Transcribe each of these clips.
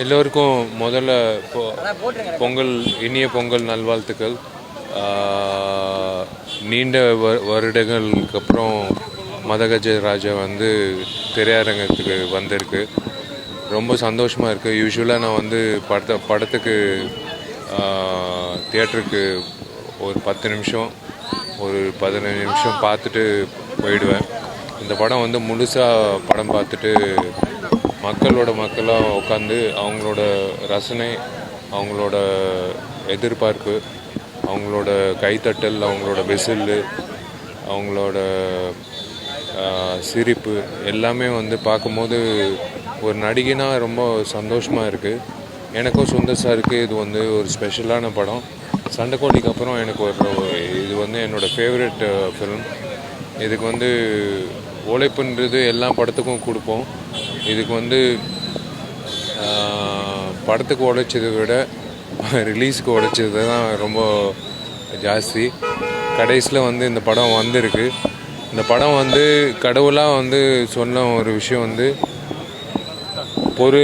எல்லோருக்கும் முதல்ல பொங்கல் இனிய பொங்கல் நல்வாழ்த்துக்கள். நீண்ட வருடங்களுக்கு அப்புறம் மதகஜ ராஜா வந்து திரையரங்கத்துக்கு வந்திருக்கு. ரொம்ப சந்தோஷமாக இருக்குது யூஸ்வலாக நான் வந்து படத்தை படத்துக்கு தியேட்டருக்கு ஒரு பத்து நிமிஷம் ஒரு பதினஞ்சு நிமிஷம் பார்த்துட்டு போயிடுவேன். இந்த படம் வந்து முழுசாக படம் பார்த்துட்டு மக்களோட மக்களாக உட்காந்து அவங்களோட ரசனை அவங்களோட எதிர்பார்ப்பு அவங்களோட கைத்தட்டல் அவங்களோட விசில் அவங்களோட சிரிப்பு எல்லாமே வந்து பார்க்கும்போது ஒரு நடிகைனா ரொம்ப சந்தோஷமாக இருக்குது எனக்கும் சுந்தர் சாருக்கு இது வந்து ஒரு ஸ்பெஷலான படம். சண்டைக்கோழிக்கு அப்புறம் எனக்கு ஒரு இது வந்து என்னோடய ஃபேவரட் ஃபிலிம் இதுக்கு வந்து உழைப்புன்றது எல்லா படத்துக்கும் கொடுப்போம். இதுக்கு வந்து படத்துக்கு உழைச்சதை விட ரிலீஸ்க்கு உழைச்சது தான் ரொம்ப ஜாஸ்தி. கடைசியில் வந்து இந்த படம் வந்திருக்கு. இந்த படம் வந்து கடவுளாக வந்து சொன்ன ஒரு விஷயம் வந்து ஒரு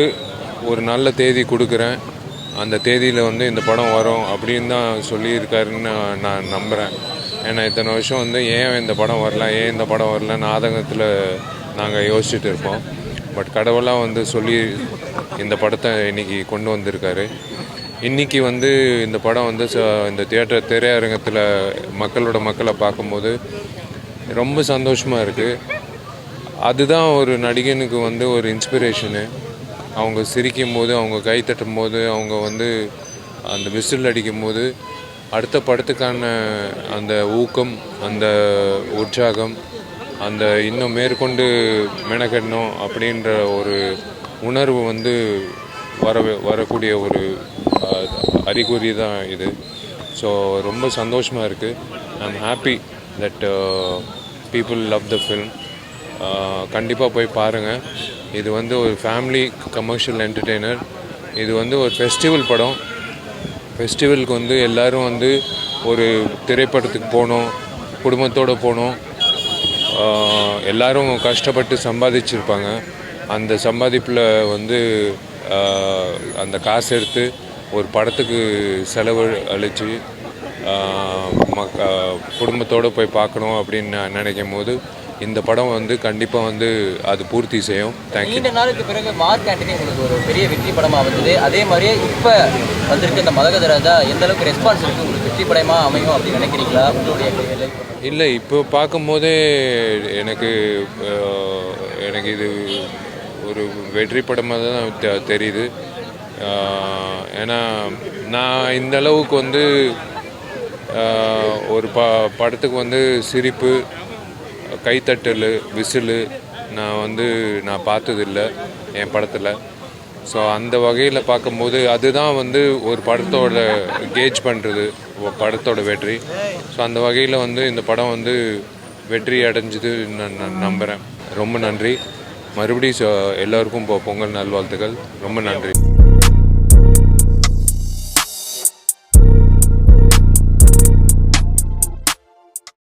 ஒரு நல்ல தேதி கொடுக்குறேன். அந்த தேதியில் வந்து இந்த படம் வரும் அப்படின்னு தான் சொல்லியிருக்காருன்னு நான் நான் நம்புகிறேன் ஏன்னா இத்தனை வருஷம் வந்து ஏன் இந்த படம் வரல ஏன் இந்த படம் வரல ஆதங்கத்தில் நாங்கள் யோசிச்சுட்டு இருப்போம். பட் கடவுளாக வந்து சொல்லி இந்த படத்தை இன்னைக்கு கொண்டு வந்திருக்காரு. இன்றைக்கி வந்து இந்த படம் வந்து ச- இந்த தியேட்டர் திரையரங்கத்தில் மக்களோட மக்களை பார்க்கும்போது ரொம்ப சந்தோஷமாக இருக்குது அதுதான் ஒரு நடிகனுக்கு வந்து ஒரு இன்ஸ்பிரேஷனு அவங்க சிரிக்கும் போது அவங்க கை தட்டும் போது அவங்க வந்து அந்த விசில் அடிக்கும் போது அடுத்த படத்துக்கான அந்த ஊக்கம் அந்த உற்சாகம் அந்த இன்னும் மேற்கொண்டு மெனக்கடணும் அப்படின்ற ஒரு உணர்வு வந்து வர வரக்கூடிய ஒரு அறிகுறி தான் இது. ஸோ ரொம்ப சந்தோஷமாக இருக்குது I am happy that uh, people love the film கண்டிப்பாக போய் பாருங்கள் இது வந்து ஒரு ஃபேமிலி கமர்ஷியல் என்டர்டெய்னர் இது வந்து ஒரு ஃபெஸ்டிவல் படம். ஃபெஸ்டிவலுக்கு வந்து எல்லாரும் வந்து ஒரு திரைப்படத்துக்கு போகணும் குடும்பத்தோடு போகணும். எல்லாரும் கஷ்டப்பட்டு சம்பாதிச்சிருப்பாங்க. அந்த சம்பாதிப்பில் வந்து அந்த காசு எடுத்து ஒரு படத்துக்கு செலவு அழித்து மக்க குடும்பத்தோடு போய் பார்க்கணும் அப்படின்னு நினைக்கும் போது இந்த படம் வந்து கண்டிப்பாக வந்து அது பூர்த்தி செய்யும். தேங்க்யூ நீண்ட நாளுக்கு பிறகு மார்க் ஆண்டனி உங்களுக்கு ஒரு பெரிய வெற்றி படமா வந்தது. அதே மாதிரியே இப்போ வந்திருக்க இந்த மதகத ராஜா எந்த அளவுக்கு ரெஸ்பான்ஸ் இருக்கு? உங்களுக்கு வெற்றி படமா அமையும் அப்படின்னு நினைக்கிறீங்களா? உங்களுடைய இல்லை இப்போ பார்க்கும்போதே எனக்கு எனக்கு இது ஒரு வெற்றி படமாக தான் தெரியுது. ஏன்னா நான் இந்த அளவுக்கு வந்து ஒரு ப படத்துக்கு வந்து சிரிப்பு கைத்தட்டல் விசிலு நான் வந்து நான் பார்த்ததில்ல என் படத்தில். ஸோ அந்த வகையில் பார்க்கும்போது அதுதான் வந்து ஒரு படத்தோட கேஜ் பண்ணுறது படத்தோட வெற்றி. ஸோ அந்த வகையில் வந்து இந்த படம் வந்து வெற்றி அடைஞ்சது நான் நான் நம்புகிறேன் ரொம்ப நன்றி. மறுபடியும் எல்லோருக்கும் எல்லாருக்கும் பொங்கல் நல்வாழ்த்துக்கள். ரொம்ப நன்றி.